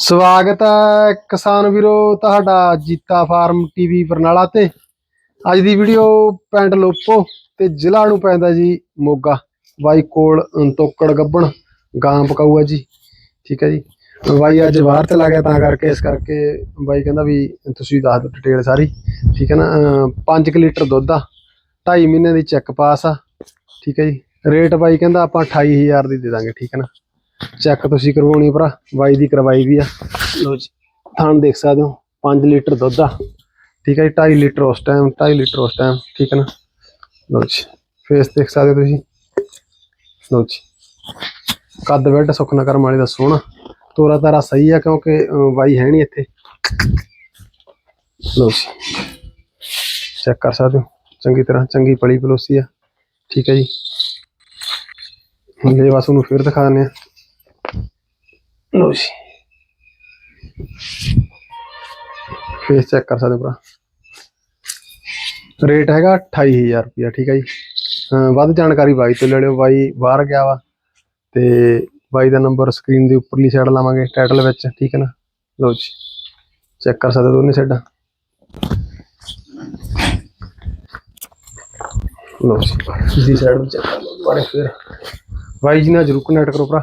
ਸਵਾਗਤ ਹੈ ਕਿਸਾਨ ਵੀਰੋ ਤੁਹਾਡਾ ਜੀਤਾ ਫਾਰਮ ਟੀਵੀ ਬਰਨਾਲਾ ਤੇ। ਅੱਜ ਦੀ ਵੀਡੀਓ ਪਿੰਡ ਲੋਪੋ ਤੇ ਜ਼ਿਲ੍ਹਾ ਨੂੰ ਪੈਂਦਾ ਜੀ ਮੋਗਾ। ਬਾਈ ਕੋਲ ਤੋਕੜ ਗੱਬਣ, ਗਾਂ ਪਕਾਊਆ ਜੀ। ਠੀਕ ਹੈ ਜੀ। ਬਾਈ ਅੱਜ ਬਾਹਰ ਤੇ ਗਿਆ ਤਾਂ ਕਰਕੇ ਇਸ ਕਰਕੇ ਬਾਈ ਕਹਿੰਦਾ ਵੀ ਤੁਸੀਂ ਦੱਸ ਦਿਓ ਡਿਟੇਲ ਸਾਰੀ। ਠੀਕ ਹੈ ਨਾ 5 ਲੀਟਰ ਦੁੱਧ ਆ 2.5 ਮਹੀਨੇ ਦੀ ਚੈੱਕ ਪਾਸ ਆ। ਠੀਕ ਹੈ ਜੀ। ਰੇਟ ਬਾਈ ਕਹਿੰਦਾ ਆਪਾਂ 28000 ਦੀ ਦੇ ਦਾਂਗੇ, ਠੀਕ ਹੈ ਨਾ। ਚੈੱਕ ਤੁਸੀਂ ਕਰਵਾਉਣੀ ਭਰਾ ਬਾਈ ਦੀ ਕਰਵਾਈ ਵੀ ਆ। ਲੋ ਜੀ ਥਾਣ ਦੇਖ ਸਕਦੇ ਹੋ 5 ਲੀਟਰ ਦੁੱਧ ਆ। ਠੀਕ ਹੈ ਜੀ 2.5 ਲੀਟਰ ਉਸ ਟਾਈਮ 2.5 ਲੀਟਰ ਉਸ ਟਾਈਮ ਠੀਕ ਹੈ ਨਾ? ਲੋ ਜੀ ਫੇਸ ਦੇਖ ਸਕਦੇ ਹੋ ਤੁਸੀਂ? ਲੋ ਜੀ ਕੱਦ ਬੈੱਡ ਸੁਖਨਾ ਕਰਮ ਵਾਲੇ ਦਾ ਸੋਹਣਾ। ਤੋਰਾ ਤਾਰਾ ਸਹੀ ਆ ਕਿਉਂਕਿ ਅਹ, ਬਾਈ ਹੈ ਨਹੀਂ ਇੱਥੇ। ਲੋ ਜੀ ਚੈੱਕ ਕਰ ਸਕਦੇ ਹੋ? ਚੰਗੀ ਤਰ੍ਹਾਂ ਚੰਗੀ ਪਲੀ ਪਲੋਸੀ ਆ। ਠੀਕ ਹੈ ਜੀ। ਲੈ ਬਸ ਉਹਨੂੰ ਫਿਰ ਦਿਖਾ ਦਿੰਦੇ ਆ। ਲੋ ਜੀ। ਫੇਸ ਚੈੱਕ ਕਰ ਸਕਦੇ ਭਰਾ। ਰੇਟ ਹੈਗਾ 28000 ਰੁਪਇਆ ਠੀਕ ਹੈ ਜੀ। ਵੱਧ ਜਾਣਕਾਰੀ ਬਾਈ ਤੋਂ ਲੈ ਲਿਓ। ਬਾਈ ਬਾਹਰ ਗਿਆ ਵਾ ਤੇ ਬਾਈ ਦਾ ਨੰਬਰ ਸਕਰੀਨ ਦੇ ਉੱਪਰਲੀ ਸਾਈਡ ਲਾਵਾਂਗੇ ਟਾਈਟਲ ਵਿੱਚ ਠੀਕ ਹੈ ਨਾ। ਲਓ ਜੀ। ਚੈੱਕ ਕਰ ਸਕਦੇ ਦੋਨੇ ਸਾਈਡਾਂ ਲਓ ਜੀ। ਸਾਈਡ ਵਿੱਚ ਚੈੱਕ ਕਰ ਲਓ। ਦੁਬਾਰੇ ਫਿਰ ਬਾਈ ਜੀ ਨਾਲ ਜਰੂਰ ਕਨੈਕਟ ਕਰੋ ਭਰਾ।